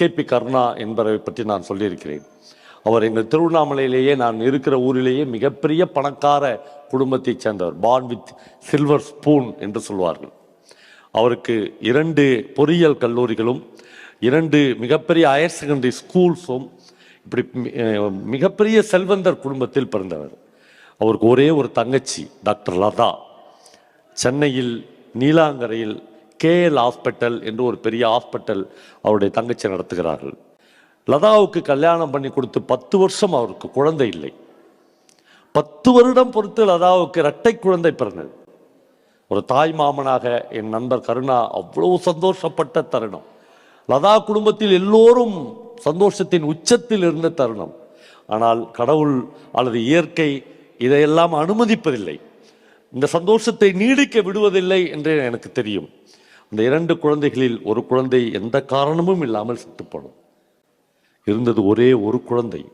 SKB Karuna என்பவரை பற்றி நான் சொல்லியிருக்கிறேன். அவர் எங்கள் திருவண்ணாமலையிலேயே நான் இருக்கிற ஊரிலேயே மிகப்பெரிய பணக்கார குடும்பத்தைச் சேர்ந்தவர் பான் வித் சில்வர் ஸ்பூன் என்று சொல்வார்கள். அவருக்கு இரண்டு பொறியியல் கல்லூரிகளும் இரண்டு மிகப்பெரிய ஹையர் செகண்டரி ஸ்கூல்ஸும் இப்படி மி- மிகப்பெரிய செல்வந்தர் குடும்பத்தில் பிறந்தவர். அவருக்கு ஒரே ஒரு தங்கச்சி டாக்டர் லதா. சென்னையில் நீலாங்கரையில் கேஎல் ஹாஸ்பிட்டல் என்று ஒரு பெரிய ஹாஸ்பிட்டல் அவருடைய தங்கச்சி நடத்துகிறார்கள். லதாவுக்கு கல்யாணம் பண்ணி கொடுத்து பத்து வருஷம் அவருக்கு குழந்தை இல்லை. பத்து வருடம் பொறுத்து லதாவுக்கு இரட்டை குழந்தை பிறந்தது. ஒரு தாய் மாமனாக என் நண்பர் கருணா அவ்வளவு சந்தோஷப்பட்ட தருணம். லதா குடும்பத்தில் எல்லோரும் சந்தோஷத்தின் உச்சத்தில் இருந்த தருணம். ஆனால் கடவுள் அல்லது இயற்கை இதையெல்லாம் அனுமதிப்பதில்லை. இந்த சந்தோஷத்தை நீடிக்க விடுவதில்லை என்று எனக்கு தெரியும். இந்த இரண்டு குழந்தைகளில் ஒரு குழந்தை எந்த காரணமும் இல்லாமல் செத்துப் இருந்தது ஒரே ஒரு குழந்தை.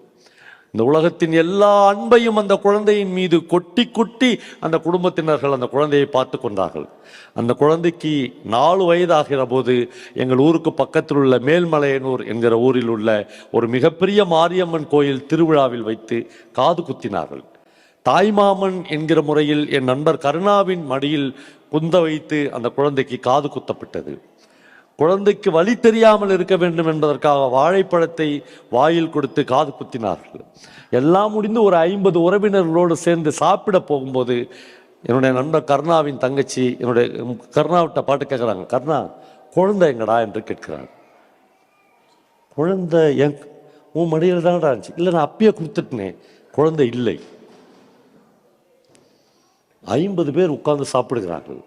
இந்த உலகத்தின் எல்லா அன்பையும் அந்த குழந்தையின் மீது கொட்டி கொட்டி அந்த குடும்பத்தினர்கள் அந்த குழந்தையை பார்த்து கொண்டார்கள். அந்த குழந்தைக்கு நாலு வயதாகிற போது எங்கள் ஊருக்கு பக்கத்தில் உள்ள மேல்மலையனூர் என்கிற ஊரில் உள்ள ஒரு மிகப்பெரிய மாரியம்மன் கோயில் திருவிழாவில் வைத்து காது குத்தினார்கள். தாய்மாமன் என்கிற முறையில் என் நண்பர் கருணாவின் மடியில் குந்த வைத்து அந்த குழந்தைக்கு காது குத்தப்பட்டது. குழந்தைக்கு வழி தெரியாமல் இருக்க வேண்டும் என்பதற்காக வாழைப்பழத்தை வாயில் கொடுத்து காது குத்தினார்கள். எல்லாம் முடிந்து ஒரு ஐம்பது உறவினர்களோடு சேர்ந்து சாப்பிட போகும்போது என்னுடைய நண்பர் கருணாவின் தங்கச்சி என்னுடைய கர்ணாவிட்ட கருணாவிட்ட பாட்டு கேட்குறாங்க கருணா குழந்தை எங்கடா? என்று கேட்கிறாங்க குழந்தை என் உன் மடியில் தான்டா இருந்துச்சு. இல்லை நான் அப்பயே கொடுத்துட்டேனே. குழந்தை இல்லை. ஐம்பது பேர் உட்கார்ந்து சாப்பிடுகிறார்கள்.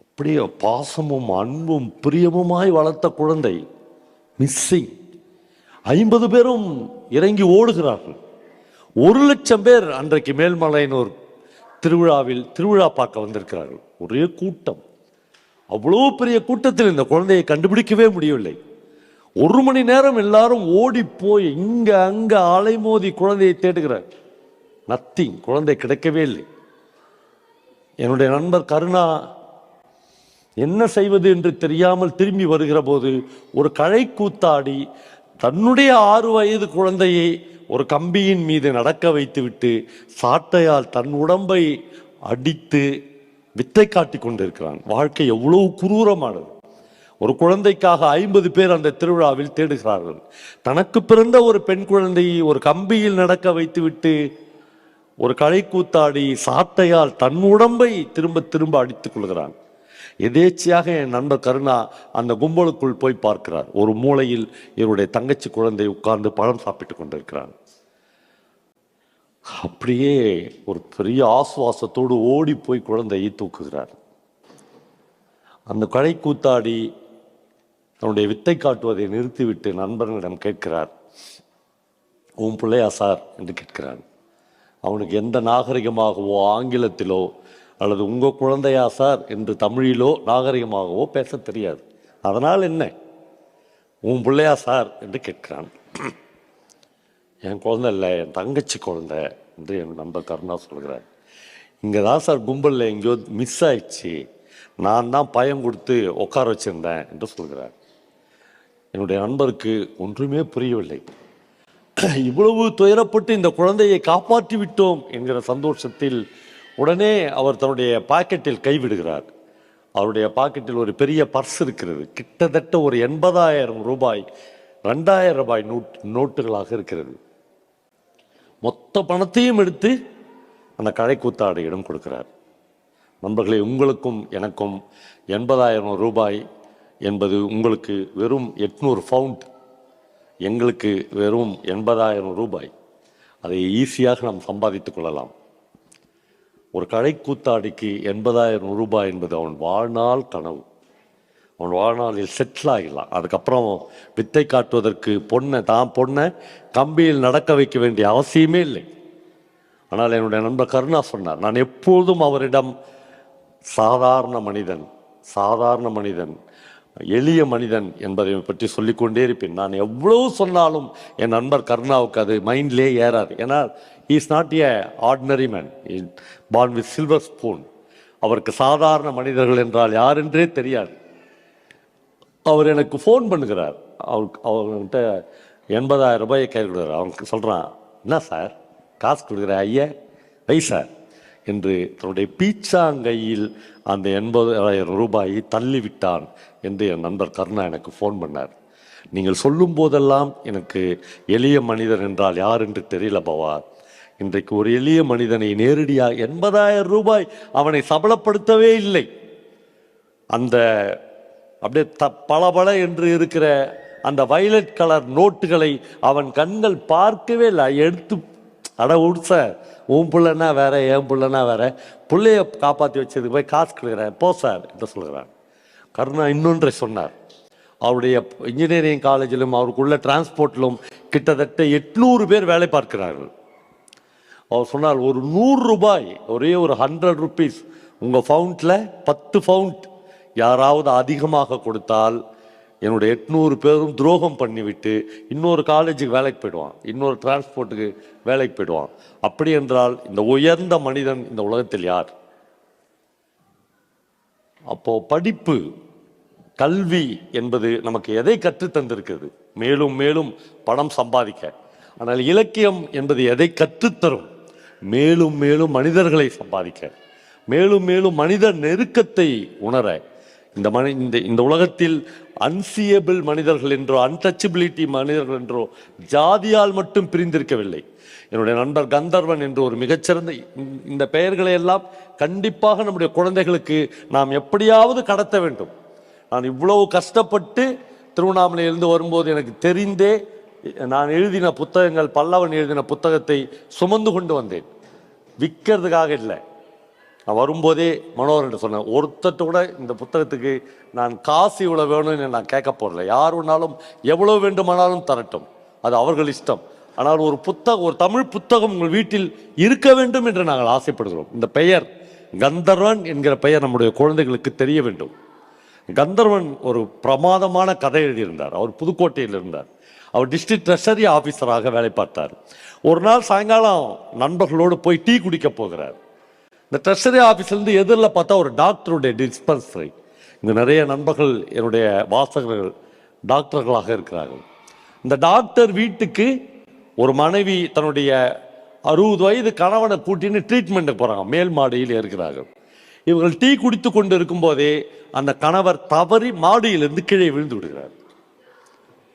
அப்படியே பாசமும் அன்பும் பிரியமுமாய் வளர்த்த குழந்தை மிஸ்ஸிங் ஐம்பது பேரும் இறங்கி ஓடுகிறார்கள். ஒரு லட்சம் பேர் அன்றைக்கு மேல்மலையனூர் திருவிழாவில் திருவிழா பார்க்க வந்திருக்கிறார்கள். ஒரே கூட்டம். அவ்வளோ பெரிய கூட்டத்தில் இந்த குழந்தையை கண்டுபிடிக்கவே முடியவில்லை. ஒரு மணி நேரம் எல்லாரும் ஓடி போய் இங்க அங்க அலைமோதி குழந்தையை தேடுகிறார். நத்திங் குழந்தை கிடைக்கவே இல்லை. என்னுடைய நண்பர் கருணா என்ன செய்வது என்று தெரியாமல் திரும்பி வருகிற போது ஒரு களை கூத்தாடி தன்னுடைய ஆறு வயது குழந்தையை ஒரு கம்பியின் மீது நடக்க வைத்துவிட்டு சாட்டையால் தன் உடம்பை அடித்து வித்தை காட்டி கொண்டிருக்கிறான். வாழ்க்கை எவ்வளவு குரூரமானது. ஒரு குழந்தைக்காக ஐம்பது பேர் அந்த திருவிழாவில் தேடுகிறார்கள். தனக்கு பிறந்த ஒரு பெண் குழந்தையை ஒரு கம்பியில் நடக்க வைத்துவிட்டு ஒரு களை கூத்தாடி சாட்டையால் தன் உடம்பை திரும்ப திரும்ப அடித்துக் கொள்கிறான். எதேச்சியாக என் நண்பர் கருணா அந்த கும்பலுக்குள் போய் பார்க்கிறார். ஒரு மூலையில் இவருடைய தங்கச்சி குழந்தை உட்கார்ந்து பழம் சாப்பிட்டுக் கொண்டிருக்கிறான். அப்படியே ஒரு பெரிய ஆசுவாசத்தோடு ஓடி போய் குழந்தையை தூக்குகிறார். அந்த கலை கூத்தாடி தன்னுடைய வித்தை காட்டுவதை நிறுத்திவிட்டு நண்பர்களிடம் கேட்கிறார் உன் பிள்ளையா சார்? என்று கேட்கிறான். அவனுக்கு எந்த நாகரிகமாகவோ ஆங்கிலத்திலோ அல்லது உங்கள் குழந்தையா சார் என்று தமிழிலோ நாகரிகமாகவோ பேச தெரியாது. அதனால் என்ன? உன் பிள்ளையா சார் என்று கேட்கிறான். என் குழந்தை இல்லை என் தங்கச்சி குழந்தை என்று என் நண்பர் கருணா சொல்கிறார். இங்கே தான் சார் கும்பலில் எங்கேயோ மிஸ் ஆயிடுச்சு. நான் தான் பயம் கொடுத்து உட்கார வச்சுருந்தேன் என்று சொல்கிறார். என்னுடைய நண்பருக்கு ஒன்றுமே புரியவில்லை. இவ்வளவு துயரப்பட்டு இந்த குழந்தையை காப்பாற்றி விட்டோம் என்கிற சந்தோஷத்தில் உடனே அவர் தன்னுடைய பாக்கெட்டில் கைவிடுகிறார். அவருடைய பாக்கெட்டில் ஒரு பெரிய பர்ஸ் இருக்கிறது. கிட்டத்தட்ட ஒரு எண்பதாயிரம் ரூபாய் ரெண்டாயிரம் ரூபாய் நோட் நோட்டுகளாக இருக்கிறது. மொத்த பணத்தையும் எடுத்து அந்த கடை கூத்தாடியிடம் கொடுக்கிறார். நண்பர்களே உங்களுக்கும் எனக்கும் எண்பதாயிரம் ரூபாய் என்பது உங்களுக்கு வெறும் எட்நூறு பவுண்ட் எங்களுக்கு வெறும் எண்பதாயிரம் ரூபாய். அதை ஈஸியாக நாம் சம்பாதித்துக் கொள்ளலாம். ஒரு கடை கூத்தாடிக்கு எண்பதாயிரம் ரூபாய் என்பது அவன் வாழ்நாள் கனவு. அவன் வாழ்நாளில் செட்டில் ஆகிடலாம். அதுக்கப்புறம் வித்தை காட்டுவதற்கு பொண்ணை தான் பொண்ணை கம்பியில் நடக்க வைக்க வேண்டிய அவசியமே இல்லை. ஆனால் என்னுடைய நண்பர் கருணா சொன்னார் நான் எப்போதும் அவரிடம் சாதாரண மனிதன் சாதாரண மனிதன் எளிய மனிதன் என்பதை பற்றி சொல்லிக்கொண்டே இருப்பேன். நான் எவ்வளவு சொன்னாலும் என் நண்பர் கருணாவுக்கு அது மைண்ட்லேயே ஏறாது. ஏன்னா is not a ordinary man born with silver spoon அவருக்கு சாதாரண மனிதர்கள் என்றால் யார் என்றே தெரியாது. அவர் எனக்கு ஃபோன் பண்ணுகிறார். அவருக்கு அவங்ககிட்ட எண்பதாயிரம் ரூபாயை கை கொடுக்குறார். அவனுக்கு சொல்கிறான் என்ன சார்? காசு கொடுக்குற ஐயா? வை சார். என்று தன்னுடைய பீச்சாங்கையில் அந்த எண்பதாயிரம் ரூபாயை தள்ளிவிட்டான் என்று என் நண்பர் கருணா எனக்கு ஃபோன் பண்ணார். நீங்கள் சொல்லும் போதெல்லாம் எனக்கு எளிய மனிதன் என்றால் யார் என்று தெரியல பவா. இன்றைக்கு ஒரு எளிய மனிதனை நேரடியாக எண்பதாயிரம் ரூபாய் அவனை சபலப்படுத்தவே இல்லை. அந்த அப்படியே த பளபள என்று இருக்கிற அந்த வயலட் கலர் நோட்டுகளை அவன் கண்கள் பார்க்கவே இல்லை. எடுத்து அட உட்ச உன் பிள்ளைனா வேற என் பிள்ளைனா வேற. பிள்ளைய காப்பாற்றி வச்சதுக்கு போய் காசு கொடுக்குறேன். போ சார் என்று சொல்கிறான் கருணா இன்னொன்றை சொன்னார். அவருடைய இன்ஜினியரிங் காலேஜிலும் அவருக்குள்ள டிரான்ஸ்போர்ட்டிலும் கிட்டத்தட்ட எட்நூறு பேர் வேலை பார்க்கிறார்கள். அவர் சொன்னார் ஒரு நூறு ரூபாய் ஒரே ஒரு ஹண்ட்ரட் ருபீஸ் உங்கள் ஃபவுண்டில் பத்து ஃபவுண்ட் யாராவது அதிகமாக கொடுத்தால் என்னோடய எட்நூறு பேரும் துரோகம் பண்ணிவிட்டு இன்னொரு காலேஜுக்கு வேலைக்கு போயிடுவான். இன்னொரு டிரான்ஸ்போர்ட்டுக்கு வேலைக்கு போயிடுவான். அப்படி என்றால் இந்த உயர்ந்த மனிதன் இந்த உலகத்தில் யார்? அப்போது படிப்பு கல்வி என்பது நமக்கு எதை கற்றுத்தந்திருக்கிறது மேலும் மேலும் பணம் சம்பாதிக்க. ஆனால் இலக்கியம் என்பது எதை கற்றுத்தரும் மேலும் மேலும் மனிதர்களை சம்பாதிக்க. மேலும் மேலும் மனித நெருக்கத்தை உணர. இந்த மனி இந்த இந்த உலகத்தில் அன்சியபிள் மனிதர்கள் என்றோ அன்டச்சபிலிட்டி மனிதர்கள் என்றோ ஜாதியால் மட்டும் பிரிந்திருக்கவில்லை. என்னுடைய நண்பர் கந்தர்வன் என்று ஒரு மிகச்சிறந்த இந்த- இந்த பெயர்களை எல்லாம் கண்டிப்பாக நம்முடைய குழந்தைகளுக்கு நாம் எப்படியாவது கடத்த வேண்டும். நான் இவ்வளவு கஷ்டப்பட்டு திருவண்ணாமலையிலிருந்து வரும்போது எனக்கு தெரிந்தே நான் எழுதின புத்தகங்கள் பல்லவன் எழுதின புத்தகத்தை சுமந்து கொண்டு வந்தேன். விற்கிறதுக்காக இல்லை. நான் வரும்போதே மனோகரன் சொன்னேன் ஒருத்தட்ட கூட இந்த புத்தகத்துக்கு நான் காசு இவ்வளோ வேணும்னு நான் கேட்க போறல யார் வேணாலும் எவ்வளோ வேண்டுமானாலும் தரட்டும். அது அவர்கள் இஷ்டம். ஆனால் ஒரு புத்தகம் ஒரு தமிழ் புத்தகம் உங்கள் வீட்டில் இருக்க வேண்டும் என்று நாங்கள் ஆசைப்படுகிறோம். இந்த பெயர் கந்தர்வன் என்கிற பெயர் நம்முடைய குழந்தைகளுக்கு தெரிய வேண்டும். கந்தர்வன் ஒரு பிரமாதமான கதை எழுதியிருந்தார். அவர் புதுக்கோட்டையில் இருந்தார். அவர் டிஸ்ட்ரிக்ட் ட்ரெஷரி ஆஃபீஸராக வேலை பார்த்தார். ஒரு நாள் சாயங்காலம் நண்பர்களோடு போய் டீ குடிக்க போகிறார். இந்த ட்ரெஷரி ஆஃபீஸ்லேருந்து எதிரில் பார்த்தா ஒரு டாக்டருடைய டிஸ்பென்சரி இங்கே நிறைய நண்பர்கள் என்னுடைய வாசகர்கள் டாக்டர்களாக இருக்கிறார்கள். இந்த டாக்டர் வீட்டுக்கு ஒரு மனைவி தன்னுடைய அறுபது வயது கணவனை கூட்டின்னு ட்ரீட்மெண்ட்டுக்கு போகிறாங்க மேல் மாடியில் இருக்கிறார்கள். இவர்கள் டீ குடித்து கொண்டு இருக்கும்போதே அந்த கணவர் தவறி மாடியிலிருந்து கீழே விழுந்து விடுகிறார்.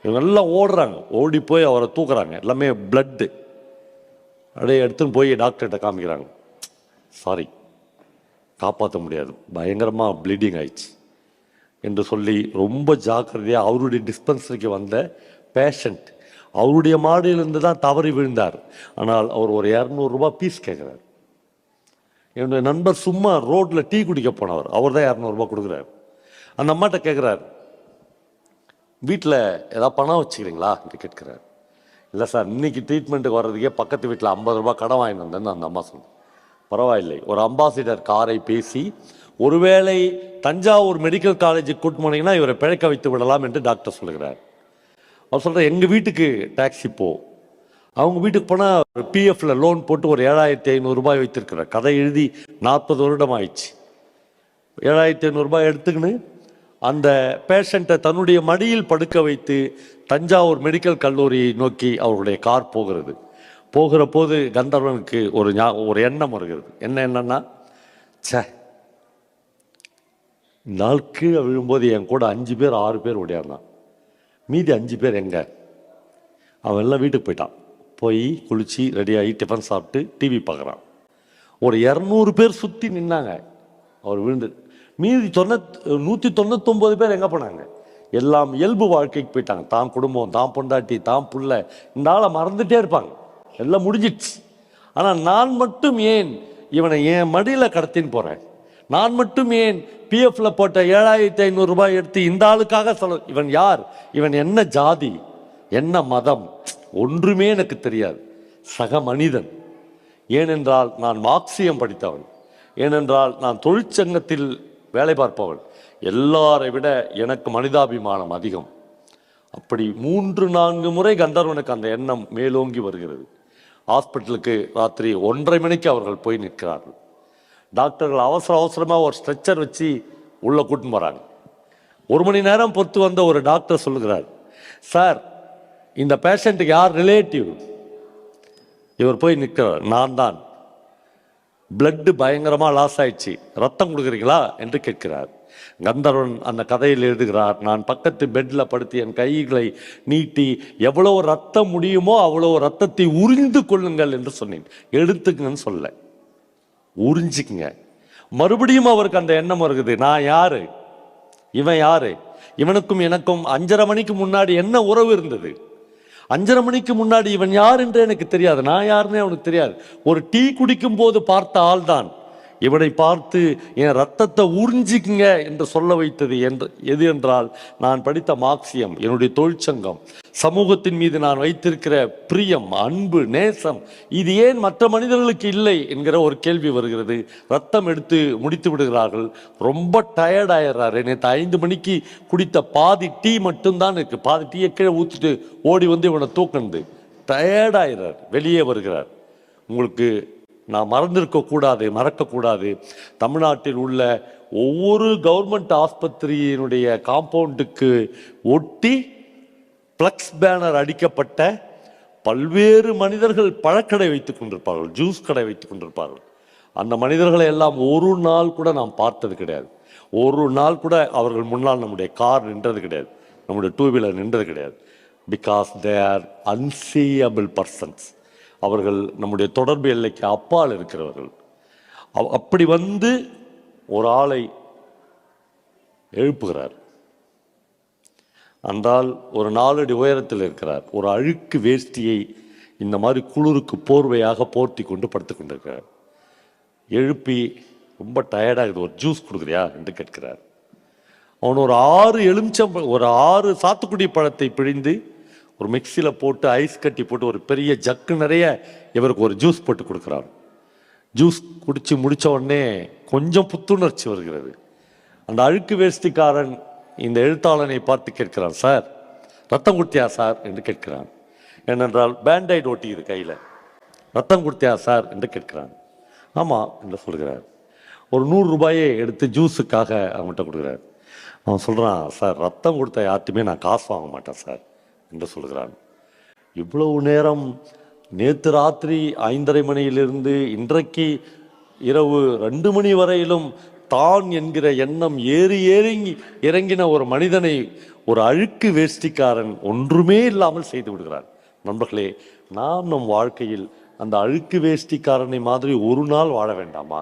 இவங்க எல்லாம் ஓடுறாங்க. ஓடி போய் அவரை தூக்குறாங்க. எல்லாமே பிளட்டு அப்படியே எடுத்துன்னு போய் டாக்டர்கிட்ட காமிக்கிறாங்க. சாரி காப்பாற்ற முடியாது. பயங்கரமாக ப்ளீடிங் ஆயிடுச்சு. என்று சொல்லி ரொம்ப ஜாக்கிரதையாக அவருடைய டிஸ்பென்சரிக்கு வந்த பேஷண்ட் அவருடைய மாடியிலிருந்து தான் தவறி விழுந்தார். ஆனால் அவர் ஒரு இரநூறுபா பீஸ் கேட்குறாரு. என்னுடைய நண்பர் சும்மா ரோட்டில் டீ குடிக்க போனவர். அவர் தான் இரநூறுபா கொடுக்குறாரு. அந்த அம்மாட்ட கேட்குறாரு வீட்டில் ஏதாவது பணம் வச்சுக்கிறீங்களா? என்று கேட்குறார். இல்லை சார் இன்னைக்கு ட்ரீட்மெண்ட்டுக்கு வர்றதுக்கே பக்கத்து வீட்டில் ஐம்பது ரூபாய் கடன் வாங்கிட்டு வந்தேன்னு அந்த அம்மா சொன்னேன் பரவாயில்லை. ஒரு அம்பாசிடர் காரை பேசி ஒருவேளை தஞ்சாவூர் மெடிக்கல் காலேஜுக்கு கூட்டு போனீங்கன்னா இவரை பிழைக்க வைத்து விடலாம் என்று டாக்டர் சொல்லுகிறார். அவர் சொல்கிற எங்கள் வீட்டுக்கு டாக்ஸி போ. அவங்க வீட்டுக்கு போனால் பிஎஃப்ல லோன் போட்டு ஒரு ஏழாயிரத்தி ஐநூறுரூபாய் வைத்திருக்கிறார். கதை எழுதி நாற்பது வருடம் ஆயிடுச்சு. ஏழாயிரத்தி ஐநூறுரூபாய் எடுத்துக்கின்னு அந்த பேஷண்ட்டை தன்னுடைய மடியில் படுக்க வைத்து தஞ்சாவூர் மெடிக்கல் கல்லூரியை நோக்கி அவருடைய கார் போகிறது. போகிற போது கந்தர்வனுக்கு ஒரு ஞா- ஒரு எண்ணம் வருகிறது. என்ன என்னன்னா சே நாள் கீழே விழும்போது என் கூட அஞ்சு பேர் ஆறு பேர் ஓடியாருந்தான் மீதி அஞ்சு பேர் எங்கே? அவன் எல்லாம் வீட்டுக்கு போயிட்டான். போய் குளிச்சு ரெடியாகி டிஃபன் சாப்பிட்டு டிவி பார்க்குறான். ஒரு இரநூறு பேர் சுற்றி நின்னாங்க. அவர் விழுந்து. மீதி தொண்ணூத் நூற்றி தொண்ணூத்தொம்பது பேர் எங்கே போனாங்க? எல்லாம் இயல்பு வாழ்க்கைக்கு போயிட்டாங்க. தான் குடும்பம் தான் பொண்டாட்டி தான் புள்ள. இந்த ஆளை மறந்துட்டே இருப்பாங்க. எல்லாம் முடிஞ்சிடுச்சு. ஆனால் நான் மட்டும் ஏன் இவனை என் மடியில் கடத்தின்னு போகிறேன் நான் மட்டும் ஏன் பிஎஃப்ல போட்ட ஏழாயிரத்தி ஐநூறு ரூபாய் எடுத்து இந்த ஆளுக்காக சொல்ல இவன் யார்? இவன் என்ன ஜாதி? என்ன மதம்? ஒன்றுமே எனக்கு தெரியாது. சக மனிதன். ஏனென்றால் நான் மார்க்சியம் படித்தவன். ஏனென்றால் நான் தொழிற்சங்கத்தில் வேலை பார்ப்பவன். எல்லாரை விட எனக்கு மனிதாபிமானம் அதிகம். அப்படி மூன்று நான்கு முறை கந்தர்வனுக்கு அந்த எண்ணம் மேலோங்கி வருகிறது. ஹாஸ்பிட்டலுக்கு ராத்திரி ஒன்றரை மணிக்கு அவர்கள் போய் நிற்கிறார்கள். டாக்டர்கள் அவசர அவசரமாக ஒரு ஸ்ட்ரெச்சர் வச்சு உள்ளே கூட்டின்னு போகிறாங்க ஒரு மணி நேரம் பொறுத்து வந்த ஒரு டாக்டர் சொல்லுகிறார் சார் இந்த பேஷண்ட்டுக்கு யார் ரிலேட்டிவ்? இவர் போய் நிற்கிறார் நான் தான். பிளட்டு பயங்கரமாக லாஸ் ஆயிடுச்சு. ரத்தம் கொடுக்குறீங்களா? என்று கேட்கிறார். கந்தர்வன் அந்த கதையில் எழுதுகிறார் நான் பக்கத்து பெட்டில் படுத்து என் கைகளை நீட்டி எவ்வளோ ரத்தம் முடியுமோ அவ்வளோ ரத்தத்தை உறிந்து கொள்ளுங்கள் என்று சொன்னேன். எடுத்துக்கங்கன்னு சொல்ல உறிஞ்சிக்குங்க. மறுபடியும் அவருக்கு அந்த எண்ணம் வருகுது. நான் யாரு? இவன் யாரு? இவனுக்கும் எனக்கும் அஞ்சரை மணிக்கு முன்னாடி என்ன உறவு இருந்தது? அஞ்சரை மணிக்கு முன்னாடி இவன் யார் என்று எனக்கு தெரியாது. நான் யாருன்னே அவனுக்கு தெரியாது. ஒரு டீ குடிக்கும் போது பார்த்த ஆள்தான். இவனை பார்த்து என் ரத்தத்தை உறிஞ்சிக்குங்க என்று சொல்ல வைத்தது என்று எது என்றால் நான் படித்த மார்க்சியம் என்னுடைய தொழிற்சங்கம். சமூகத்தின் மீது நான் வைத்திருக்கிற பிரியம் அன்பு நேசம் இது ஏன் மற்ற மனிதர்களுக்கு இல்லை என்கிற ஒரு கேள்வி வருகிறது. ரத்தம் எடுத்து முடித்து விடுகிறார்கள். ரொம்ப டயர்ட் ஆயிடுறாரு நேற்று ஐந்து மணிக்கு குடித்த பாதி டீ மட்டும்தான் இருக்கு. பாதி டீயை கீழே ஊற்றிட்டு ஓடி வந்து இவனை தூக்கணுது டயர்டாயிடுறார். வெளியே வருகிறார். உங்களுக்கு நான் மறந்திருக்கக்கூடாது மறக்கக்கூடாது. தமிழ்நாட்டில் உள்ள ஒவ்வொரு கவர்மெண்ட் ஆஸ்பத்திரியினுடைய காம்பவுண்டுக்கு ஒட்டி ஃப்ளக்ஸ் பேனர் அடிக்கப்பட்ட பல்வேறு மனிதர்கள் பழக்கடை வைத்துக் கொண்டிருப்பார்கள் ஜூஸ் கடை வைத்துக் கொண்டிருப்பார்கள். அந்த மனிதர்களை எல்லாம் ஒரு நாள் கூட நாம் பார்த்தது கிடையாது. ஒரு நாள் கூட அவர்கள் முன்னால் நம்முடைய கார் நின்றது கிடையாது. நம்முடைய டூ வீலர் நின்றது கிடையாது. Because they are unseeable persons அவர்கள் நம்முடைய தொடர்பு எல்லைக்கு அப்பால் இருக்கிறவர்கள். அப்படி வந்து ஒரு ஆளை எழுப்புகிறார். அந்த ஒரு நாலடி உயரத்தில் இருக்கிறார். ஒரு அழுக்கு வேஷ்டியை இந்த மாதிரி குளிருக்கு போர்வையாக போர்த்தி கொண்டு படுத்து கொண்டிருக்கிறார். எழுப்பி ரொம்ப டயர்டாகுது ஒரு ஜூஸ் கொடுக்குறியா? என்று கேட்கிறார். அவன் ஒரு ஆறு எலுமிச்சம் ஒரு ஆறு சாத்துக்குடி பழத்தை பிழிந்து ஒரு மிக்சியில் போட்டு ஐஸ் கட்டி போட்டு ஒரு பெரிய ஜக்கு நிறைய இவருக்கு ஒரு ஜூஸ் போட்டு கொடுக்குறான் ஜூஸ் குடித்து முடித்த உடனே கொஞ்சம் புத்துணர்ச்சி வருகிறது. அந்த அழுக்கு வேஷ்டிக்காரன் இந்த எழுத்தாளனை பார்த்து கேட்கிறான் சார் ரத்தம் குடுத்தியா சார்? என்று கேட்கிறான். ஏனென்றால் பேண்டைட் ஒட்டியுது கையில். ரத்தம் கொடுத்தியா சார்? என்று கேட்கிறான். ஆமாம் என்று சொல்கிறார். ஒரு நூறு ரூபாயை எடுத்து ஜூஸுக்காக அவன்கிட்ட கொடுக்குறார். அவன் சொல்கிறான் சார் ரத்தம் கொடுத்த யார்ட்டுமே நான் காசு வாங்க மாட்டேன் சார். என்று சொல்கிறான். இவ்வளவு நேரம் நேற்று ராத்திரி ஐந்தரை மணியிலிருந்து இன்றைக்கு இரவு ரெண்டு மணி வரையிலும் தான் என்கிற எண்ணம் ஏறி ஏறி இறங்கின ஒரு மனிதனை ஒரு அழுக்கு வேஷ்டிக்காரன் ஒன்றுமே இல்லாமல் செய்து விடுகிறான். நண்பர்களே நாம் நம் வாழ்க்கையில் அந்த அழுக்கு வேஷ்டிக்காரனை மாதிரி ஒரு நாள் வாழ வேண்டாமா?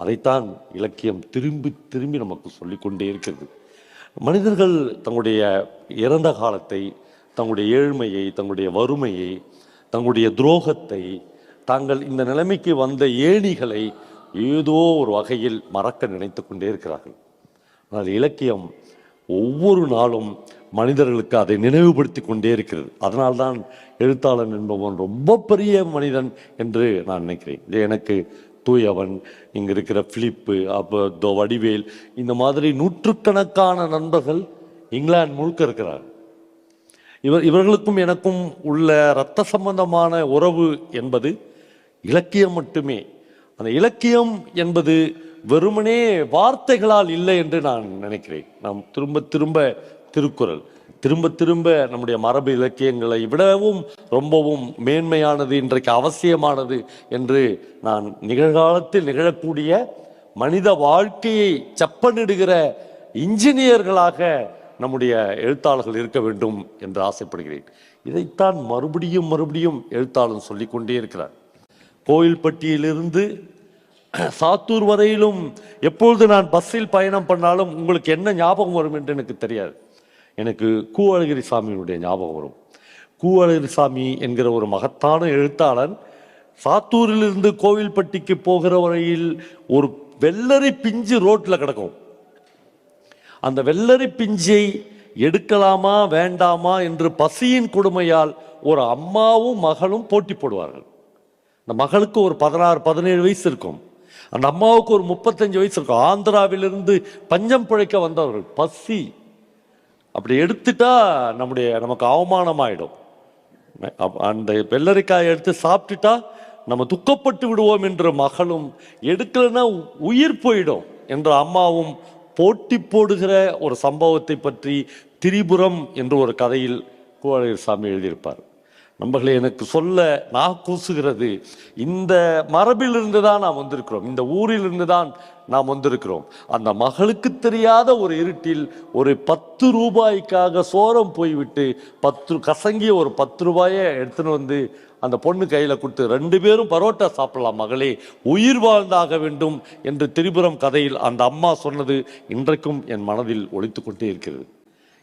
அதைத்தான் இலக்கியம் திரும்பி திரும்பி நமக்கு சொல்லிக்கொண்டே இருக்கிறது. மனிதர்கள் தங்களுடைய இறந்த காலத்தை தங்களுடைய ஏழ்மையை தங்களுடைய வறுமையை தங்களுடைய துரோகத்தை தாங்கள் இந்த நிலைமைக்கு வந்த ஏணிகளை ஏதோ ஒரு வகையில் மறக்க நினைத்து கொண்டே இருக்கிறார்கள். ஆனால் இலக்கியம் ஒவ்வொரு நாளும் மனிதர்களுக்கு அதை நினைவுபடுத்தி கொண்டே இருக்கிறது. அதனால்தான் எழுத்தாளன் என்பவன் ரொம்ப பெரிய மனிதன் என்று நான் நினைக்கிறேன். இது எனக்கு தூயவன் இங்கே இருக்கிற பிலிப்பு அப்போ தோ வடிவேல் இந்த மாதிரி நூற்றுக்கணக்கான நண்பர்கள் இங்கிலாந்து முழுக்க இருக்கிறார்கள். இவர் இவர்களுக்கும் எனக்கும் உள்ள இரத்த சம்பந்தமான உறவு என்பது இலக்கியம் மட்டுமே. அந்த இலக்கியம் என்பது வெறுமனே வார்த்தைகளால் இல்லை என்று நான் நினைக்கிறேன். நாம் திரும்ப திரும்ப திருக்குறள் திரும்ப திரும்ப நம்முடைய மரபு இலக்கியங்களை விடவும் ரொம்பவும் மேன்மையானது இன்றைக்கு அவசியமானது என்று நான் நிகழ்காலத்தில் நிகழக்கூடிய மனித வாழ்க்கையை செப்பனிடுகிற இன்ஜினியர்களாக நம்முடைய எழுத்தாளர்கள் இருக்க வேண்டும் என்று ஆசைப்படுகிறேன். இதைத்தான் மறுபடியும் மறுபடியும் எழுத்தாளன் சொல்லிக்கொண்டே இருக்கிறார். கோயில்பட்டியிலிருந்து சாத்தூர் வரையிலும் எப்பொழுது நான் பஸ்ஸில் பயணம் பண்ணாலும் உங்களுக்கு என்ன ஞாபகம் வரும் என்று எனக்கு தெரியாது. எனக்கு கூ அழகிரி சாமியினுடைய ஞாபகம் வரும். கூ அழகிரி சாமி என்கிற ஒரு மகத்தான எழுத்தாளன் சாத்தூரிலிருந்து கோவில்பட்டிக்கு போகிற வரையில் ஒரு வெள்ளரி பிஞ்சு ரோட்டில் கிடக்கும். அந்த வெள்ளரி பிஞ்சை எடுக்கலாமா வேண்டாமா என்று பசியின் கொடுமையால் ஒரு அம்மாவும் மகளும் போட்டி போடுவார்கள். அந்த மகளுக்கு ஒரு பதினாறு பதினேழு வயசு இருக்கும். அந்த அம்மாவுக்கு ஒரு முப்பத்தஞ்சு வயசு இருக்கும். ஆந்திராவிலிருந்து பஞ்சம் பிழைக்க வந்தவர்கள். பசி. அப்படி எடுத்துட்டா நம்முடைய நமக்கு அவமானமாயிடும். அந்த வெள்ளரிக்காயை எடுத்து சாப்பிட்டுட்டா நம்ம துக்கப்பட்டு விடுவோம் என்ற மகளும் எடுக்கலைன்னா உயிர் போயிடும் என்ற அம்மாவும் போட்டி போடுகிற ஒரு சம்பவத்தை பற்றி திரிபுரம் என்று ஒரு கதையில் பூவாளர் சாமி எழுதியிருப்பார். நம்பர்களே எனக்கு சொல்ல நான் கூசுகிறது இந்த மரபிலிருந்து தான் நாம் வந்திருக்கிறோம் இந்த ஊரிலிருந்து தான் நாம் வந்திருக்கிறோம். அந்த மகளுக்கு தெரியாத ஒரு இருட்டில் ஒரு பத்து ரூபாய்க்காக சோரம் போய்விட்டு பத்து கசங்கிய ஒரு பத்து ரூபாயை எடுத்துன்னு வந்து அந்த பொண்ணு கையில் கொடுத்து ரெண்டு பேரும் பரோட்டா சாப்பிடலாம் மகளே உயிர் வாழ்ந்தாக வேண்டும் என்று திரிபுரம் கதையில் அந்த அம்மா சொன்னது இன்றைக்கும் என் மனதில் ஒழித்து கொண்டே இருக்கிறது.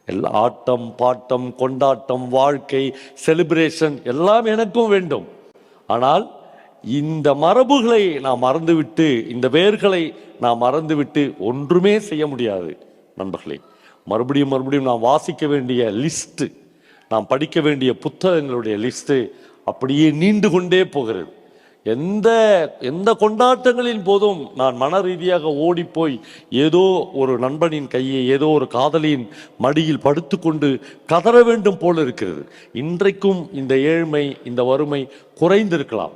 எல்லா ஆட்டம் பாட்டம் கொண்டாட்டம் வாழ்க்கை செலிப்ரேஷன் எல்லாம் எனக்கும் வேண்டும். ஆனால் இந்த மரபுகளை நாம் மறந்துவிட்டு இந்த வேர்களை நாம் மறந்துவிட்டு ஒன்றுமே செய்ய முடியாது நண்பர்களே. மறுபடியும் மறுபடியும் நாம் வாசிக்க வேண்டிய லிஸ்ட்டு நாம் படிக்க வேண்டிய புத்தகங்களுடைய லிஸ்ட்டு அப்படியே நீண்டு கொண்டே போகிறது. எந்த எந்த கொண்டாட்டங்களின் போதும் நான் மன ரீதியாக ஓடிப்போய் ஏதோ ஒரு நண்பனின் கையை ஏதோ ஒரு காதலியின் மடியில் படுத்துக்கொண்டு கதற வேண்டும் போல இருக்கிறது. இன்றைக்கும் இந்த ஏழ்மை இந்த வறுமை குறைந்திருக்கலாம்.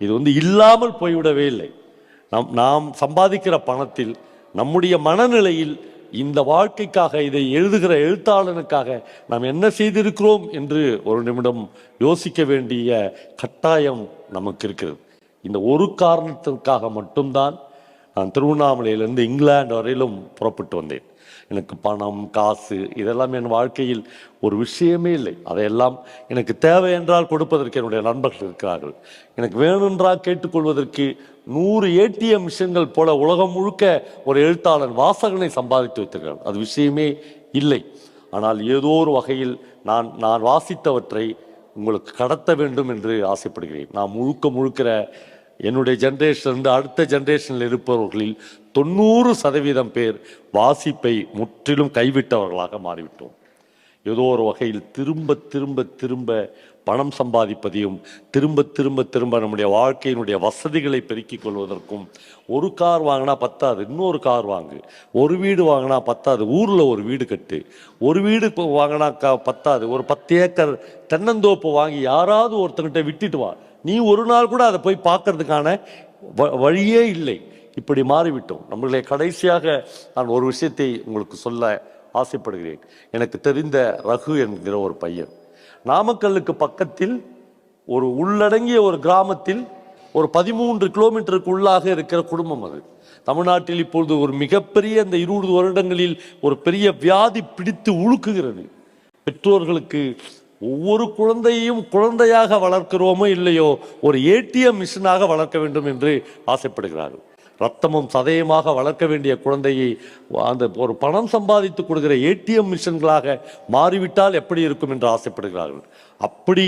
இது வந்து இல்லாமல் போய்விடவே இல்லை. நம் நாம் சம்பாதிக்கிற பணத்தில் நம்முடைய மனநிலையில் இந்த வாழ்க்கைக்காக இதை எழுதுகிற எழுத்தாளனுக்காக நாம் என்ன செய்திருக்கிறோம் என்று ஒரு நிமிடம் யோசிக்க வேண்டிய கட்டாயம் நமக்கு இருக்கிறது. இந்த ஒரு காரணத்திற்காக மட்டும்தான் நான் திருவண்ணாமலையிலிருந்து இங்கிலாந்து வரையிலும் புறப்பட்டு வந்தேன். எனக்கு பணம் காசு இதெல்லாம் என் வாழ்க்கையில் ஒரு விஷயமே இல்லை. அதையெல்லாம் எனக்கு தேவை என்றால் கொடுப்பதற்கு என்னுடைய நண்பர்கள் இருக்கிறார்கள். எனக்கு வேணுமென்றால் கேட்டுக்கொள்வதற்கு நூறு ஏடிஎம் மிஷன்கள் போல உலகம் முழுக்க ஒரு எழுத்தாளன் வாசகனை சம்பாதித்து வைத்திருக்கிறார். அது விஷயமே இல்லை. ஆனால் ஏதோ ஒரு வகையில் நான் நான் வாசித்தவற்றை உங்களுக்கு கடத்த வேண்டும் என்று ஆசைப்படுகிறேன். நான் முழுக்க முழுக்கிற என்னுடைய ஜென்ரேஷன்லேருந்து அடுத்த ஜென்ரேஷனில் இருப்பவர்களில் தொண்ணூறு சதவீதம் பேர் வாசிப்பை முற்றிலும் கைவிட்டவர்களாக மாறிவிட்டோம். ஏதோ ஒரு வகையில் திரும்ப திரும்ப திரும்ப பணம் சம்பாதிப்பதையும் திரும்ப திரும்ப திரும்ப நம்முடைய வாழ்க்கையினுடைய வசதிகளை பெருக்கிக் கொள்வதற்கும் ஒரு கார் வாங்கினா பத்தாது இன்னொரு கார் வாங்கு. ஒரு வீடு வாங்கினா பத்தாது ஊரில் ஒரு வீடு கட்டு. ஒரு வீடு இப்போ வாங்கினா க பத்தாது. ஒரு பத்து ஏக்கர் தென்னந்தோப்பு வாங்கி யாராவது ஒருத்தங்கிட்ட விட்டுட்டு வா. நீ ஒரு நாள் கூட அதை போய் பார்க்கறதுக்கான வ- வழியே இல்லை. இப்படி மாறிவிட்டோம். நம்மளுடைய கடைசியாக நான் ஒரு விஷயத்தை உங்களுக்கு சொல்ல ஆசைப்படுகிறேன். எனக்கு தெரிந்த ரகு என்கிற ஒரு பையன். நாமக்கல்லுக்கு பக்கத்தில் ஒரு உள்ளடங்கிய ஒரு கிராமத்தில் ஒரு பதிமூன்று கிலோமீட்டருக்கு உள்ளாக இருக்கிற குடும்பம் அது. தமிழ்நாட்டில் இப்பொழுது ஒரு மிகப்பெரிய இந்த இருபது வருடங்களில் ஒரு பெரிய வியாதி பிடித்து உழுக்குகிறது. பெற்றோர்களுக்கு ஒவ்வொரு குழந்தையையும் குழந்தையாக வளர்க்கிறோமோ இல்லையோ ஒரு ஏடிஎம் மிஷினாக வளர்க்க வேண்டும் என்று ஆசைப்படுகிறார்கள். ரத்தமும் சதயமாக வளர்க்க வேண்டிய குழந்தையை அந்த ஒரு பணம் சம்பாதித்து கொடுக்கிற ஏடிஎம் மிஷன்களாக மாறிவிட்டால் எப்படி இருக்கும் என்று ஆசைப்படுகிறார்கள். அப்படி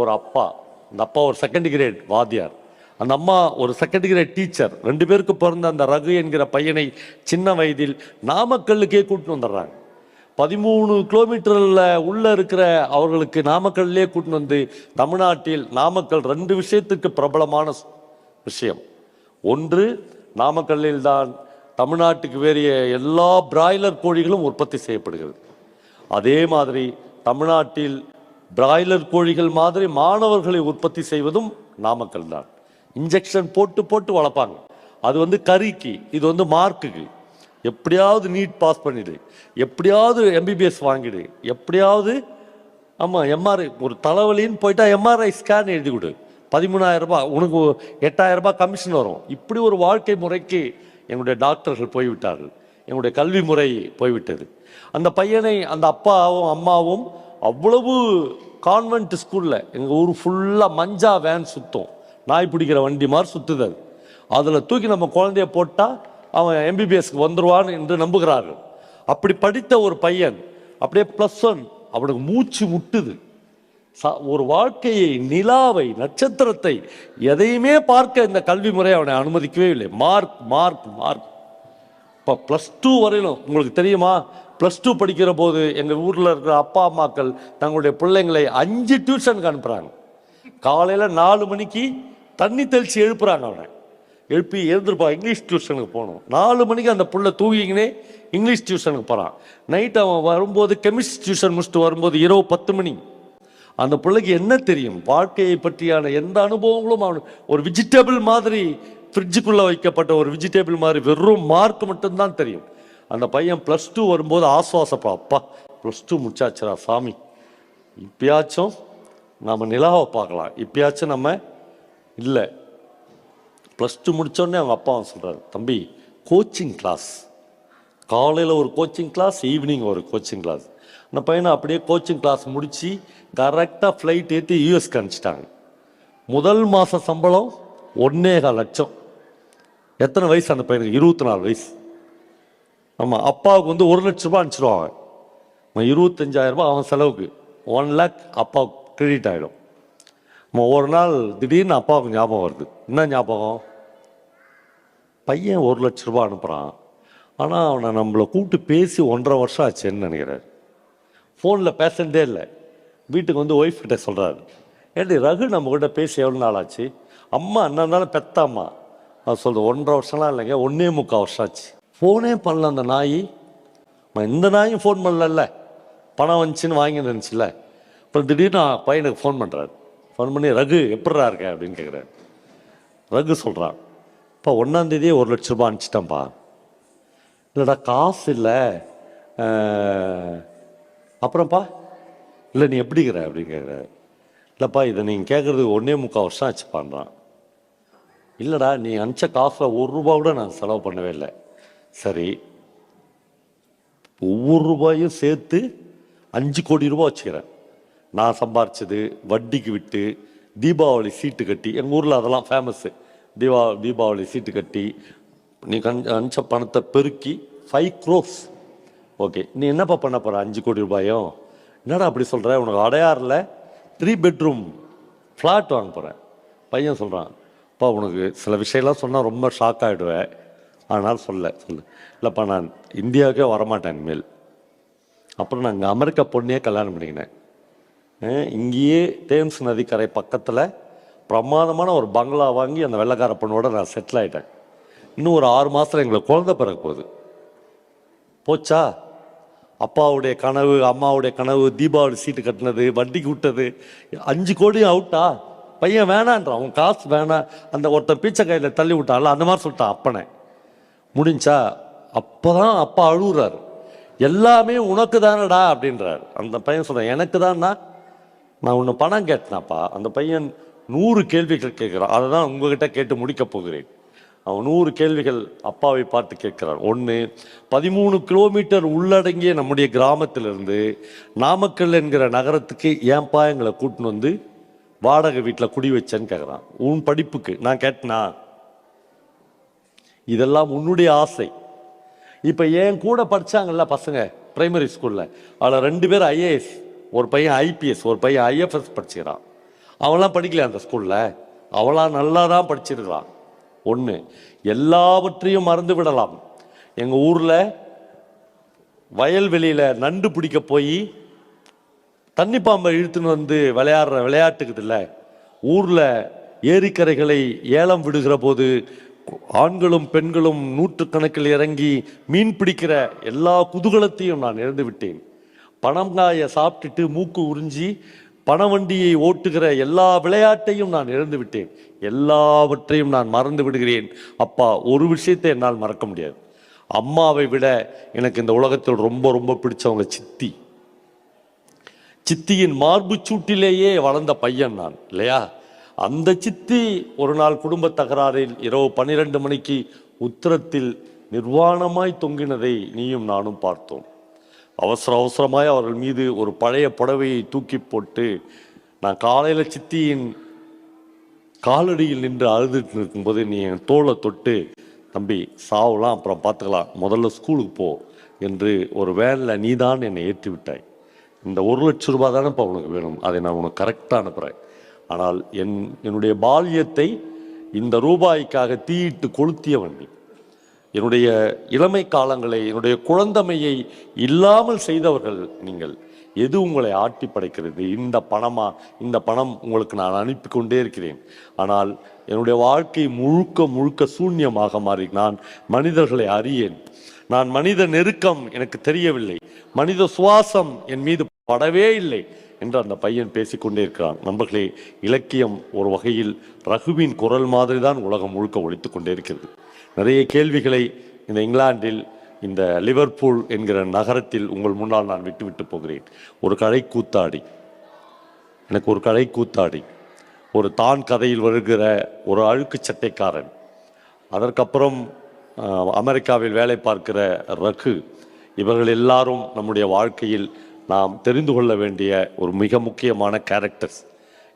ஒரு அப்பா அந்த அப்பா ஒரு செகண்ட் கிரேட் வாத்தியார். அந்த அம்மா ஒரு செகண்ட் கிரேட் டீச்சர் ரெண்டு பேருக்கு பிறந்த அந்த ரகு என்கிற பையனை சின்ன வயதில் நாமக்கல்லுக்கே கூட்டிட்டு வந்துடுறாங்க. பதிமூணு கிலோமீட்டரில் உள்ளே இருக்கிற அவர்களுக்கு நாமக்கல்லே கூட்டின்னு வந்து தமிழ்நாட்டில் நாமக்கல் ரெண்டு விஷயத்துக்கு பிரபலமான விஷயம். ஒன்று நாமக்கல்லில் தான் தமிழ்நாட்டுக்கு வேறிய எல்லா பிராய்லர் கோழிகளும் உற்பத்தி செய்யப்படுகிறது. அதே மாதிரி தமிழ்நாட்டில் பிராய்லர் கோழிகள் மாதிரி மாணவர்களை உற்பத்தி செய்வதும் நாமக்கல் தான் இன்ஜெக்ஷன் போட்டு போட்டு வளர்ப்பாங்க. அது வந்து கறிக்கு இது வந்து மார்க்குக்கு. எப்படியாவது நீட் பாஸ் பண்ணிடு. எப்படியாவது எம்பிபிஎஸ் வாங்கிடு. எப்படியாவது ஆமாம் எம்ஆர்ஐ ஒரு தலைவலின்னு போயிட்டா எம்ஆர்ஐ ஸ்கேன் எழுதி கொடு. பதிமூணாயிரம் ரூபாய் உனக்கு எட்டாயிரம் ரூபாய் கமிஷன் வரும். இப்படி ஒரு வாழ்க்கை முறைக்கு எங்களுடைய டாக்டர்கள் போய்விட்டார்கள். எங்களுடைய கல்வி முறை போய்விட்டது. அந்த பையனை அந்த அப்பாவும் அம்மாவும் அவ்வளவு கான்வென்ட் ஸ்கூலில் எங்கள் ஊர் ஃபுல்லாக மஞ்சா வேன் சுற்றும் நாய் பிடிக்கிற வண்டி மாதிரி சுற்றுது அது அதில் தூக்கி நம்ம குழந்தைய போட்டால் அவன் எம்பிபிஎஸ்க்கு வந்துடுவான் என்று நம்புகிறார்கள். அப்படி படித்த ஒரு பையன் அப்படியே ப்ளஸ் ஒன் அவனுக்கு மூச்சு முட்டுது. ஒரு வாழ்க்கையை நிலாவை நட்சத்திரத்தை எதையுமே பார்க்க இந்த கல்வி முறை அவனை அனுமதிக்கவே இல்லை. Mark mark mark. இப்போ ப்ளஸ் டூ வரையிலும் உங்களுக்கு தெரியுமா? ப்ளஸ் டூ படிக்கிற போது எங்கள் ஊரில் இருக்கிற அப்பா அம்மாக்கள் தங்களுடைய பிள்ளைங்களை அஞ்சு டியூஷனுக்கு அனுப்புகிறாங்க காலையில் நாலு மணிக்கு தண்ணி தெளித்து எழுப்புறாங்க அவனை. எழுப்பி எழுந்திருப்பா இங்கிலீஷ் டியூஷனுக்கு போகணும். நாலு மணிக்கு அந்த புள்ள தூங்கிக்கினே இங்கிலீஷ் டியூஷனுக்கு போகிறான் நைட் அவன் வரும்போது கெமிஸ்ட்ரி டியூஷன் முடிச்சுட்டு வரும்போது இரவு பத்து மணி. அந்த பிள்ளைக்கு என்ன தெரியும்? வாழ்க்கையை பற்றியான எந்த அனுபவங்களும் அவன் ஒரு விஜிடபிள் மாதிரி ஃப்ரிட்ஜுக்குள்ளே வைக்கப்பட்ட ஒரு விஜிடபிள் மாதிரி வெறும் மார்க் மட்டும்தான் தெரியும். அந்த பையன் ப்ளஸ் டூ வரும்போது ஆசுவாசப்பா அப்பா ப்ளஸ் டூ முடிச்சாச்சுரா சாமி. இப்பயாச்சும் நாம் நிலாவை பார்க்கலாம். இப்பயாச்சும் நம்ம இல்லை. ப்ளஸ் டூ முடித்தோடனே அவங்க அப்பா சொல்கிறாரு தம்பி கோச்சிங் கிளாஸ் காலையில் ஒரு கோச்சிங் கிளாஸ் ஈவினிங் ஒரு கோச்சிங் கிளாஸ் அந்த பையனை அப்படியே கோச்சிங் கிளாஸ் முடித்து கரெக்டாக ஃப்ளைட் ஏற்றி யூஎஸ்க்கு அனுப்பிச்சிட்டாங்க. முதல் மாத சம்பளம் ஒன்னேகால் லட்சம். எத்தனை வயசு அந்த பையனுக்கு? இருபத்தி நாலு வயசு. ஆமாம் அப்பாவுக்கு வந்து ஒரு லட்ச ரூபாய் அனுப்பிச்சிடுவாங்க அவன் இருபத்தஞ்சாயிரம் ரூபாய் அவன் செலவுக்கு. ஒன் லேக் அப்பாவுக்கு கிரெடிட் ஆகிடும் நம்ம ஒரு நாள் திடீர்னு அப்பாவுக்கு ஞாபகம் வருது. என்ன ஞாபகம்? பையன் ஒரு லட்ச ரூபாய் அனுப்புகிறான் ஆனால் அவனை நம்மளை கூப்பிட்டு பேசி ஒன்றரை வருஷம் ஆச்சுன்னு நினைக்கிறார். ஃபோனில் பேசுகிறதே இல்லை. வீட்டுக்கு வந்து ஒய்ஃப் கிட்ட சொல்கிறாரு ஏண்டி ரகு நம்ம கிட்ட பேசி எவ்வளோ நாள் ஆச்சு? அம்மா அண்ணன் பெத்த அம்மா அது சொல்கிறது ஒன்றரை வருஷம்லாம் இல்லைங்க ஒன்றே முக்கால் வருஷம் ஆச்சு. ஃபோனே பண்ணல அந்த நாய். இந்த நாயும் ஃபோன் பண்ணலல்ல. பணம் வந்துச்சுன்னு வாங்கி இருந்துச்சுல்ல. அப்புறம் திடீர்னு பையனுக்கு ஃபோன் பண்ணுறாரு ஃபோன் பண்ணி ரகு எப்படிரா இருக்க? அப்படின்னு கேட்குறாரு ரகு சொல்கிறான் இப்போ ஒன்றாந்தேதியே ஒரு லட்ச ரூபாய் அனுப்பிச்சிட்டேன்ப்பா. இல்லைடா காசு இல்லை. அப்புறம்ப்பா இல்லை நீ எப்படிங்கிற அப்படின்னு கேட்குறாரு இல்லைப்பா இதை நீங்கள் கேட்குறதுக்கு ஒன்றே முக்கால் வருஷம் ஆச்சு பண்ணுறான் இல்லைடா நீ அனுப்பிச்ச காசில் ஒரு ரூபா கூட நான் செலவு பண்ணவே இல்லை. சரி. ஒவ்வொரு ரூபாயும் சேர்த்து அஞ்சு கோடி ரூபா வச்சுக்கிறேன். நான் சம்பாரிச்சது வட்டிக்கு விட்டு தீபாவளி சீட்டு கட்டி எங்கள் ஊரில் அதெல்லாம் ஃபேமஸ்ஸு தீபா தீபாவளி சீட்டு கட்டி நீ கண் அனுப்பிச்ச பணத்தை பெருக்கி ஃபைவ் க்ரோஸ் ஓகே. நீ என்னப்பா பண்ண போகிற அஞ்சு கோடி ரூபாயும் என்னடா அப்படி சொல்கிற உனக்கு அடையாறில் த்ரீ பெட்ரூம் ஃப்ளாட் வாங்க போகிறேன் பையன் சொல்கிறான் அப்பா உனக்கு சில விஷயம்லாம் சொன்னால் ரொம்ப ஷாக் ஆகிடுவேன் அதனால் சொல்ல சொல்லு. இல்லைப்பா நான் இந்தியாவுக்கே வரமாட்டேன் இனிமேல். அப்புறம் நான் இங்கே அமெரிக்கா பொண்ணையே கல்யாணம் பண்ணிக்கினேன். இங்கேயே தேம்ஸ் நதிக்கரை பக்கத்தில் பிரமாதமான ஒரு பங்களா வாங்கி அந்த வெள்ளைக்கார பொண்ணோட நான் செட்டில் ஆகிட்டேன் இன்னும் ஒரு ஆறு மாதத்தில் எங்களுக்கு குழந்த பிறக்க போகுது. போச்சா? அப்பாவுடைய கனவு அம்மாவுடைய கனவு தீபாவளி சீட்டு கட்டினது வட்டிக்கு விட்டது. அஞ்சு கோடியும் அவுட்டா? பையன் வேணான்றான். அவன் காசு வேணாம் அந்த ஒருத்தன் பீச்சை கையில் தள்ளி விட்டான்ல. அந்த மாதிரி சொல்லிட்டான் அப்பனை. முடிஞ்சா அப்போ தான் அப்பா அழுகுறாரு. எல்லாமே உனக்கு தானடா அப்படின்றாரு. அந்த பையன் சொல்கிறேன் எனக்கு தான்னா நான் உன்னை பணம் கேட்டேனாப்பா. அந்த பையன் நூறு கேள்விகள் கேட்குறான். அதை தான் உங்ககிட்ட கேட்டு முடிக்கப் போகிறேன். அவன் நூறு கேள்விகள் அப்பாவை பார்த்து கேட்கிறான். ஒன்று பதிமூணு கிலோமீட்டர் உள்ளடங்கிய நம்முடைய கிராமத்திலிருந்து நாமக்கல் என்கிற நகரத்துக்கு ஏன்பா எங்களை கூட்டின்னு வந்து வாடகை வீட்டில் குடி வச்சேன்னு கேட்குறான் உன் படிப்புக்கு நான் கேட்டனா? இதெல்லாம் உன்னுடைய ஆசை. இப்போ என் கூட படிச்சாங்கல்ல பசங்க பிரைமரி ஸ்கூலில் அதில் ரெண்டு பேர் ஐஏஎஸ் ஒரு பையன் ஐபிஎஸ் ஒரு பையன் ஐஎஃப்எஸ் படிச்சுக்கிறான். அவன்லாம் படிக்கல அந்த ஸ்கூலில் அவளாம் நல்லா தான் படிச்சிருக்கிறான். ஒன்று எல்லாவற்றையும் மறந்து விடலாம். எங்கள் ஊரில் வயல்வெளியில் நண்டு பிடிக்க போய் தண்ணி பாம்பை இழுத்துன்னு வந்து விளையாடுற விளையாட்டுக்குது இல்லை ஊரில் ஏரிக்கரைகளை ஏலம் விடுகிற போது ஆண்களும் பெண்களும் நூற்றுக்கணக்கில் இறங்கி மீன் பிடிக்கிற எல்லா குதூகலத்தையும் நான் இழந்து விட்டேன் பணங்காயை சாப்பிட்டுட்டு மூக்கு உறிஞ்சி பணவண்டியை ஓட்டுகிற எல்லா விளையாட்டையும் நான் இழந்து விட்டேன் எல்லாவற்றையும் நான் மறந்து விடுகிறேன். அப்பா ஒரு விஷயத்தை என்னால் மறக்க முடியாது. அம்மாவை விட எனக்கு இந்த உலகத்தில் ரொம்ப ரொம்ப பிடிச்சவங்க சித்தி. சித்தியின் மார்பு சூட்டிலேயே வளர்ந்த பையன் நான் இல்லையா? அந்த சித்தி ஒரு நாள் குடும்ப தகராறில் இரவு பன்னிரண்டு மணிக்கு உத்தரத்தில் நிர்வாணமாய் தொங்கினதை நீயும் நானும் பார்த்தோம். அவசர அவசரமாய் அவர்கள் மீது ஒரு பழைய புடவையை தூக்கி போட்டு நான் காலையில் சித்தியின் காலடியில் நின்று அழுதுட்டு இருக்கும்போது நீ என் தோளை தொட்டு தம்பி சாவலாம் அப்புறம் பார்த்துக்கலாம். முதல்ல ஸ்கூலுக்கு போ என்று ஒரு வேனில் நீ தான் என்னை ஏற்றி விட்டாய். இந்த ஒரு லட்ச ரூபாய் இப்போ உனக்கு வேணும். அதை நான் உனக்கு கரெக்டாக அனுப்புகிறேன் ஆனால் என் என்னுடைய பால்யத்தை இந்த ரூபாய்க்காக தீயிட்டு கொளுத்தியவன் நீ. என்னுடைய இளமை காலங்களை என்னுடைய குழந்தமையை இல்லாமல் செய்தவர்கள் நீங்கள். எது உங்களை ஆட்டி படைக்கிறது? இந்த பணமா? இந்த பணம் உங்களுக்கு நான் அனுப்பி கொண்டே இருக்கிறேன். ஆனால் என்னுடைய வாழ்க்கை முழுக்க முழுக்க சூன்யமாக மாறி நான் மனிதர்களை அறியேன். நான் மனித நெருக்கம் எனக்கு தெரியவில்லை. மனித சுவாசம் என் மீது படவே இல்லை என்று அந்த பையன் பேசிக்கொண்டே இருக்கிறான். நண்பர்களே இலக்கியம் ஒரு வகையில் ரகுவின் குரல் மாதிரி தான் உலகம் முழுக்க ஒழித்து கொண்டே இருக்கிறது. நிறைய கேள்விகளை இந்த இங்கிலாந்தில் இந்த லிவர்பூல் என்கிற நகரத்தில் உங்கள் முன்னால் நான் விட்டுவிட்டு போகிறேன். ஒரு கலை கூத்தாடி. எனக்கு ஒரு கலை கூத்தாடி. ஒரு தான் கதையில் வருகிற ஒரு அழுக்கு சட்டைக்காரன். அதற்கப்புறம் அமெரிக்காவில் வேலை பார்க்கிற ரகு. இவர்கள் எல்லாரும் நம்முடைய வாழ்க்கையில் நாம் தெரிந்து கொள்ள வேண்டிய ஒரு மிக முக்கியமான கேரக்டர்ஸ்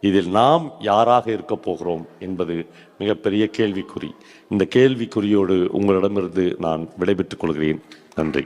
இதில் நாம் யாராக இருக்கப் போகிறோம் என்பது மிகப்பெரிய கேள்விக்குறி. இந்த கேள்விக்குறியோடு உங்களிடமிருந்து நான் விடைபெற்றுக் கொள்கிறேன். நன்றி.